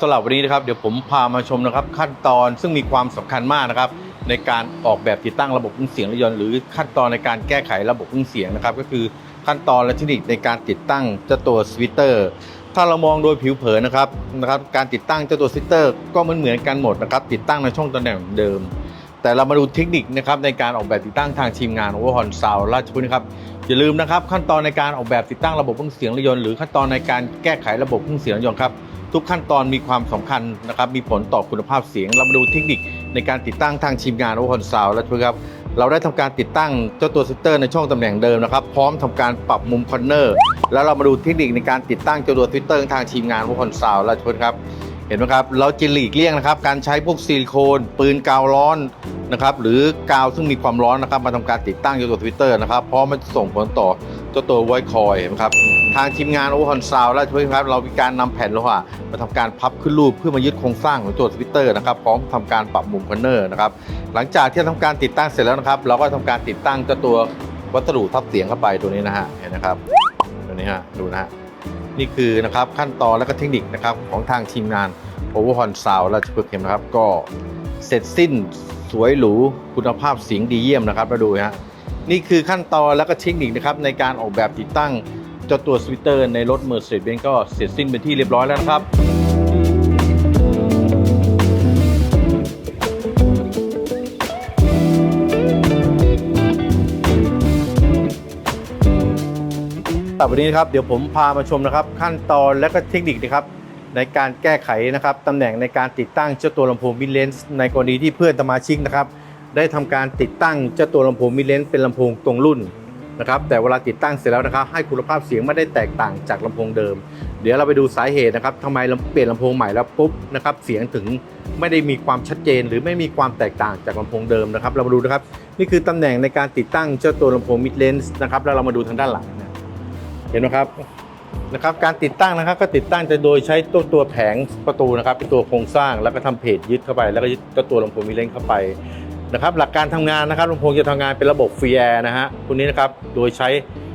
สำหรับวันนี้นะครับเดี๋ยวผมพามาชมนะครับขั้นตอนซึ่งมีความสำคัญมากนะครับ ในการออกแบบติดตั้งระบบเครื่องเสียงรถยนต์หรือขั้นตอนในการแก้ไขระบบเครื่องเสียงนะครับ ก็คือขั้นตอนและเทคนิคในการติดตั้งเจ้าตัวสวิตเตอร์ถ้าเรามองโดยผิวเผินนะครับนะครับการติดตั้งเจ้าตัวสวิตเตอร์ก็เหมือนเหมือนกันหมดนะครับติดตั้งในช่องตำแหน่งเดิม แต่เรามาดูเทคนิคนะครับในการออกแบบติดตั้งทางทีมงานโอเวอร์ฮอนซาวราชพฤกษ์นะครับอย่าลืมนะครับขั้นตอนในการออกแบบติดตั้งระบบเครื่องเสียงรถยนต์หรือขั้นตอนในการแก้ไขระบบเครื่องเสียงรถยนต์ครับ ทุกขั้นตอนมีความสำคัญนะครับ มีผลต่อคุณภาพเสียง เรามาดูเทคนิคในการติดตั้งทางทีมงานโอเวอนซาวราชพฤกษ์ครับ เราได้ทำการติดตั้งเจ้าตัวซิสเตอร์ในช่องตำแหน่งเดิมนะครับ พร้อมทำการปรับมุมคอนเนอร์ แล้วเรามาดูเทคนิคในการติดตั้งเจ้าตัวทวิตเตอร์ทางทีมงานโอเวอนซาวราชพฤกครับ เห็นไหมครับ เราจะหลีกเลี่ยงนะครับ การใช้พวกซิลิโคน ปืนกาวร้อนนะครับ หรือกาวซึ่งมีความร้อนนะครับ มาทำการติดตั้งอยู่ตัวทวิตเตอร์นะครับ เพราะมันส่งผลต่อเจ้าตัวไวคอยเห็นไหมครับ ทางทีมงานโอเวอร์ฮอนซาวและช่วยครับเรามีการนำแผ่นโลหะมาทำการพับขึ้นรูปเพื่อมายึดโครงสร้างของตัวทวิตเตอร์นะครับพร้อมทำการปรับมุมคอนเนอร์นะครับหลังจากที่ทำการติดตั้งเสร็จแล้วนะครับ เราก็ทำการติดตั้งตัววัสดุทับเสียงเข้าไปตัวนี้นะฮะเห็นนะครับตัวนี้ฮะดูนะฮะนี่คือนะครับขั้นตอนและก็เทคนิคนะครับของทางทีมงานโอเวอร์ฮอนซาวราชพฤกษ์เห็นครับ ก็เสร็จสิ้นสวยหรูคุณภาพเสียงดีเยี่ยมนะครับมาดูฮะนี่คือขั้นตอนและก็เทคนิคนะครับในการออกแบบติดตั้ง เจ้าตัวสวิตเตอร์ในรถ Mercedes-Benz ก็เสร็จสิ้นเป็นที่เรียบร้อยแล้วนะครับต่วันนี้นะครับเดี๋ยวผมพามาชมนะครับ ขั้นตอนและก็เทคนิคนะครับ ในการแก้ไขนะครับตำแหน่งในการติดตั้งเจ้าตัวลำโพงมิดเลนส์ในกรณีที่เพื่อนสมาชิกนะครับ ได้ทำการติดตั้งเจ้าตัวลำโพงมิดเลนส์เป็นลำโพงตรงรุ่น นะครับแต่เวลาติดตั้งเสร็จแล้วนะครับ ให้คุณภาพเสียงไม่ได้แตกต่างจากลำโพงเดิม เดี๋ยวเราไปดูสาเหตุนะครับทำไมเราเปลี่ยนลำโพงใหม่แล้วปุ๊บนะครับเสียงถึงไม่ได้มีความชัดเจน หรือไม่มีความแตกต่างจากลำโพงเดิมนะครับ เรามาดูนะครับนี่คือตำแหน่งในการติดตั้งเจ้าตัวลำโพงมิดเลนส์นะครับแล้วเรามาดูทางด้านหลังนะเห็นไหมครับนะครับการติดตั้งนะครับก็ติดตั้งจะโดยใช้ตัวตัวแผงประตูนะครับเป็นตัวโครงสร้างแล้วก็ทำเพจยึดเข้าไป แล้วก็ยึดตัวลำโพงมีเลนเข้าไป นะครับหลักการทำงานนะครับลำโพงจะทำงานเป็นระบบฟรีแอร์นะฮะตัวนี้นะครับโดยใช้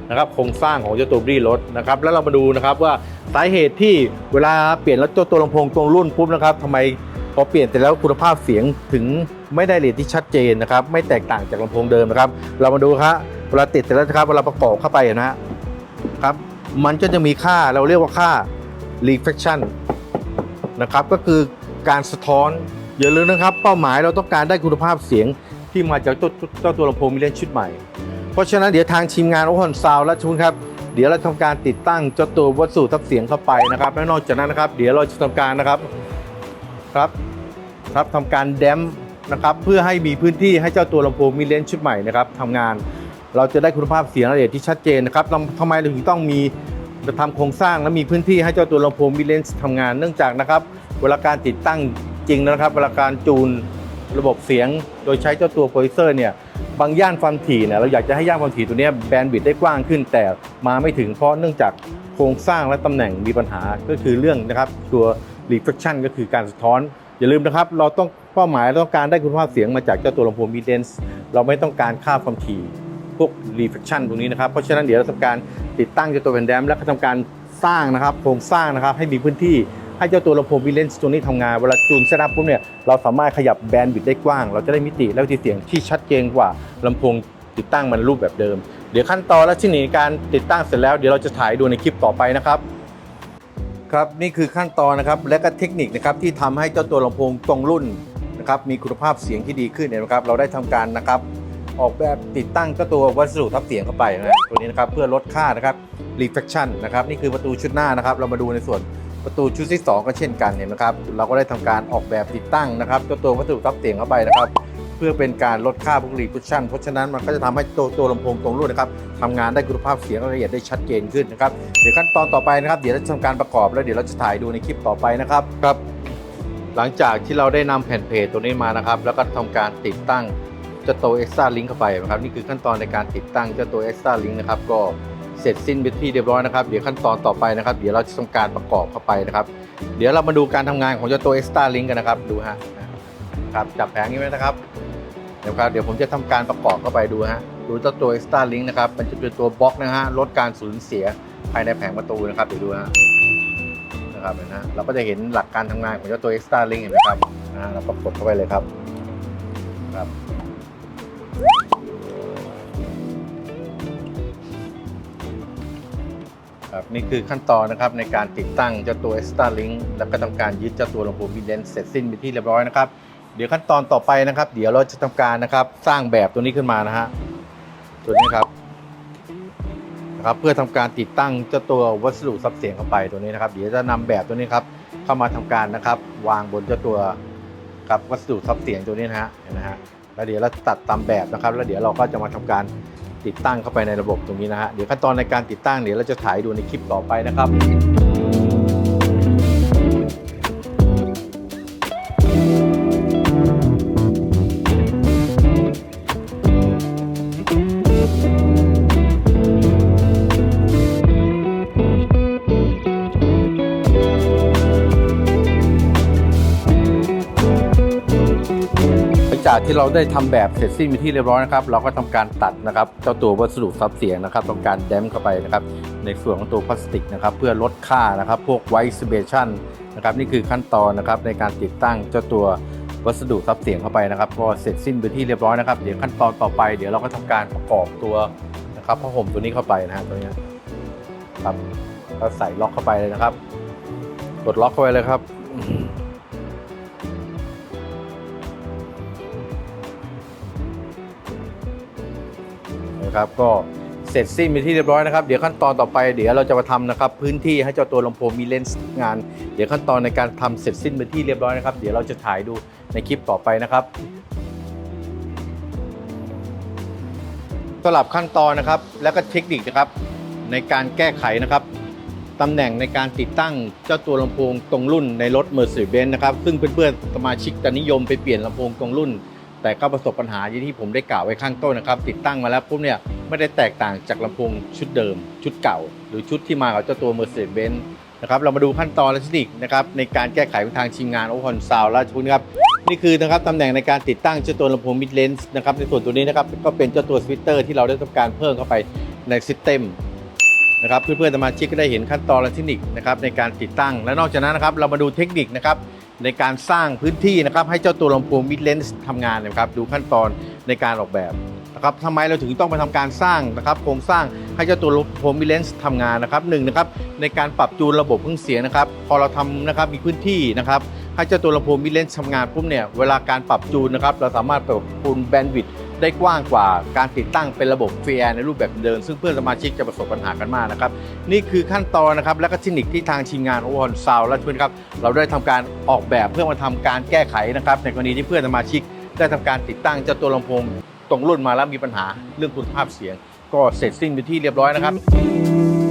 นะครับโครงสร้างของเจ้าตัวบรีรถนะครับแล้วเรามาดูนะครับว่าสาเหตุที่เวลาเปลี่ยนแล้วตัวตัวลำโพงตรงรุ่นปุ๊บนะครับทำไมพอเปลี่ยนแต่แล้วคุณภาพเสียงถึงไม่ได้เรทที่ชัดเจนนะครับไม่แตกต่างจากลำโพงเดิมนะครับ เรามาดูครับเวลาติดเสร็จแล้วครับเวลาประกอบเข้าไปนะฮะครับมันก็จะมีค่าเราเรียกว่าค่า reflection นะครับก็คือการสะท้อน อย่าลืมนะครับ เป้าหมายเราต้องการได้คุณภาพเสียงที่มาจากเจ้าตัวลำโพงมิเลนชุดใหม่ เพราะฉะนั้นเดี๋ยวทางทีมงานโอฮอนซาวและชุนครับเดี๋ยวเราทำการติดตั้งเจ้าตัววัสดุทับเสียงเข้าไปนะครับและนอกจากนั้นนะครับ เดี๋ยวเราจะทำการนะครับครับครับทำการแดมนะครับเพื่อให้มีพื้นที่ให้เจ้าตัวลำโพงมิเลนชุดใหม่นะครับทำงานเราจะได้คุณภาพเสียงละเอียดที่ชัดเจนนะครับทำไมเราถึงต้องมีทำโครงสร้างและมีพื้นที่ให้เจ้าตัวลำโพงมิเลนทำงานเนื่องจากนะครับเวลาการติดตั้ง จริงนะครับเวลาการจูนระบบเสียงโดยใช้เจ้าตัวโปรดิเซอร์เนี่ยบางย่านความถี่เนี่ยเราอยากจะให้ย่านความถี่ตัวนี้แบนด์วิดต์ได้กว้างขึ้น แต่มาไม่ถึงเพราะเนื่องจากโครงสร้างและตำแหน่งมีปัญหาก็คือเรื่องนะครับตัว reflection ก็คือการสะท้อน อย่าลืมนะครับ เราต้องเป้าหมายเราต้องการได้คุณภาพเสียงมาจากเจ้าตัวลำโพงมิเลนส์เราไม่ต้องการค่าความถี่พวก reflection ตรงนี้นะครับเพราะฉะนั้นเดี๋ยวเราทำการติดตั้งเจ้าตัวแผ่นแดมแล้วก็ทำการสร้างนะครับโครงสร้างนะครับให้มีพื้นที่ ให้เจ้าตัวลำโพงวิเลนส์ตัวนี้ทำงาน เวลาจูนเซตอัพปุ๊บเนี่ยเราสามารถขยับแบนด์วิดได้กว้าง เราจะได้มิติและวิธีเสียงที่ชัดเจนกว่าลำโพงติดตั้งมันรูปแบบเดิม เดี๋ยวขั้นตอนและที่หนีการติดตั้งเสร็จแล้วเดี๋ยวเราจะถ่ายดูในคลิปต่อไปนะครับครับนี่คือขั้นตอนนะครับและก็เทคนิคนะครับที่ทำให้เจ้าตัวลำโพงตรงรุ่นนะครับมีคุณภาพเสียงที่ดีขึ้นเนี่ยนะครับ เราได้ทำการนะครับ ออกแบบติดตั้งเจ้าตัววัสดุทับเสียงเข้าไปนะตัวนี้นะครับเพื่อลดค่านะครับ reflection นะครับนี่คือประตูชุดหน้านะครับ เรามาดูในส่วน ประตูชุดที่ 2 ก็เช่นกันเห็นไหมครับ เราก็ได้ทำการออกแบบติดตั้งนะครับเจ้าตัววัสดุทับเสียงเข้าไปนะครับ เพื่อเป็นการลดค่าพวก reflection เพราะฉะนั้นมันก็จะทำให้ตัวตัวลำโพงตรงรุ่นนะครับทำงานได้คุณภาพเสียงละเอียดได้ชัดเจนขึ้นนะครับเดี๋ยวขั้นตอนต่อไปนะครับ เดี๋ยวเราจะทำการประกอบแล้วเดี๋ยวเราจะถ่ายดูในคลิปต่อไปนะครับครับ หลังจากที่เราได้นำแผ่นเพจตัวนี้มานะครับ แล้วก็ทำการติดตั้งเจ้าตัว Extra Link เข้าไปนะครับนี่คือขั้นตอนในการติดตั้งเจ้าตัว Extra Link นะครับก็ เสร็จสิ้นเป็นที่เรียบร้อยนะครับเดี๋ยวขั้นตอนต่อไปนะครับ เดี๋ยวเราจะทำการประกอบเข้าไปนะครับ เดี๋ยวเรามาดูการทำงานของเจ้าตัว Extra Link กันนะครับดูฮะครับจับแผงนี้ไว้นะครับเดี๋ยวครับเดี๋ยวผมจะทำการประกอบเข้าไปดูฮะดูเจ้าตัว Extra Link นะครับมันจะเป็นตัวบล็อกนะฮะลดการสูญเสียภายในแผงประตูนะครับเดี๋ยวดูฮะนะครับเห็นะเราก็จะเห็นหลักการทำงานของเจ้าตัว Extra Link เห็นไหมครับนะฮะเราก็กดเข้าไปเลยครับครับ ครับนี่คือขั้นตอนนะครับในการติดตั้งเจ้าตัว Extra Link แล้วก็ทำการยึดเจ้าตัวลำโพงบิเลนเสร็จสิ้นไปที่เรียบร้อยนะครับเดี๋ยวขั้นตอนต่อไปนะครับ เดี๋ยวเราจะทำการนะครับสร้างแบบตัวนี้ขึ้นมานะฮะตัวนี้ครับนะครับเพื่อทำการติดตั้งเจ้าตัววัสดุซับเสียงเข้าไปตัวนี้นะครับ เดี๋ยวจะนำแบบตัวนี้ครับเข้ามาทำการนะครับ วางบนเจ้าตัวกับวัสดุซับเสียงตัวนี้นะฮะเห็นนะฮะแล้วเดี๋ยวเราตัดตามแบบนะครับ แล้วเดี๋ยวเราก็จะมาทำการ ติดตั้งเข้าไปในระบบตรงนี้นะฮะเดี๋ยวขั้นตอนในการติดตั้งเดี๋ยวเราจะถ่ายดูในคลิปต่อไปนะครับ จากที่เราได้ทำแบบเสร็จสิ้นเป็นที่เรียบร้อยนะครับ เราก็ทำการตัดนะครับเจ้าตัววัสดุซับเสียงนะครับทำการแดมเข้าไปนะครับ ในส่วนของตัวพลาสติกนะครับ เพื่อลดค่านะครับ พวกไวซ์เบชั่นนะครับนี่คือขั้นตอนนะครับในการติดตั้งเจ้าตัววัสดุซับเสียงเข้าไปนะครับพอเสร็จสิ้นเป็นที่เรียบร้อยนะครับเดี๋ยวขั้นตอนต่อไปเดี๋ยวเราก็ทำการประกอบตัวนะครับผ้าห่มตัวนี้เข้าไปนะฮะตัวนี้ครับก็ใส่ล็อกเข้าไปเลยนะครับกดล็อกเข้าไปเลยครับ นะครับก็เสร็จสิ้นไปนที่เรียบร้อยนะครับ เดี๋ยวขั้นตอนต่อไปเดี๋ยวเราจะมาทำนะครับพื้นที่ให้เจ้าตัวลำโพงมีเลนส์งาน เดี๋ยวขั้นตอนในการทำเสร็จสิ้นไปนที่เรียบร้อยนะครับ เดี๋ยวเราจะถ่ายดูในคลิปต่อไปนะครับสำหรับขั้นตอนนะครับ แล้วก็เทคนิคนะครับในการแก้ไขนะครับตำแหน่งในการติดตั้งเจ้าตัวลำโพงตรงรุ่นในรถ Mercedes-Benz นะครับ ซึ่งเพื่อนๆสมาชิกจะนิยมไปเปลี่ยนลำโพงตรงรุ่น แต่ก็ประสบปัญหาอย่างที่ผมได้กล่าวไว้ข้างต้นนะครับ ติดตั้งมาแล้วปุ๊บเนี่ยไม่ได้แตกต่างจากลำโพงชุดเดิม ชุดเก่า หรือชุดที่มากับเจ้าตัว Mercedes-Benz นะครับเรามาดูขั้นตอนและเทคนิคนะครับในการแก้ไขของทางทีมงานโอคอนซาวราชพุทธครับนี่คือนะครับตำแหน่งในการติดตั้งเจ้าตัวลำโพงมิดเลนส์นะครับในส่วนตัวนี้นะครับก็เป็นเจ้าตัวสวิตเตอร์ที่เราได้ทำการเพิ่มเข้าไปในซิสเต็มนะครับเพื่อนๆสมาชิกก็ได้เห็นขั้นตอนและเทคนิคนะครับในการติดตั้งและนอกจากนั้นนะครับเรามาดูเทคนิคนะครับ ในการสร้างพื้นที่นะครับให้เจ้าตัวลำโพงมิดเลนส์ทำงานนะครับดูขั้นตอนในการออกแบบนะครับทำไมเราถึงต้องไปทำการสร้างนะครับโครงสร้างให้เจ้าตัวลำโพงมิดเลนส์ทำงานนะครับหนึ่งนะครับในการปรับจูนระบบเครื่องเสียงนะครับ พอเราทำนะครับมีพื้นที่นะครับให้เจ้าตัวลำโพงมิดเลนส์ทำงานปุ๊บเนี่ยเวลาการปรับจูนนะครับเราสามารถปรับปรุงแบนด์วิดต์ ได้กว้างกว่าการติดตั้งเป็นระบบฟรีแอร์ในรูปแบบเดิมซึ่งเพื่อนสมาชิกจะประสบปัญหากันมากนะครับ นี่คือขั้นตอนนะครับ และก็เทคนิคที่ทางทีมงานโอวอนซาวและเพื่อนครับ เราได้ทำการออกแบบเพื่อมาทำการแก้ไขนะครับในกรณีที่เพื่อนสมาชิก ได้ทำการติดตั้งเจ้าตัวลำโพงตรงรุ่นมาแล้วมีปัญหาเรื่องคุณภาพเสียง ก็เสร็จสิ้นไปที่เรียบร้อยนะครับ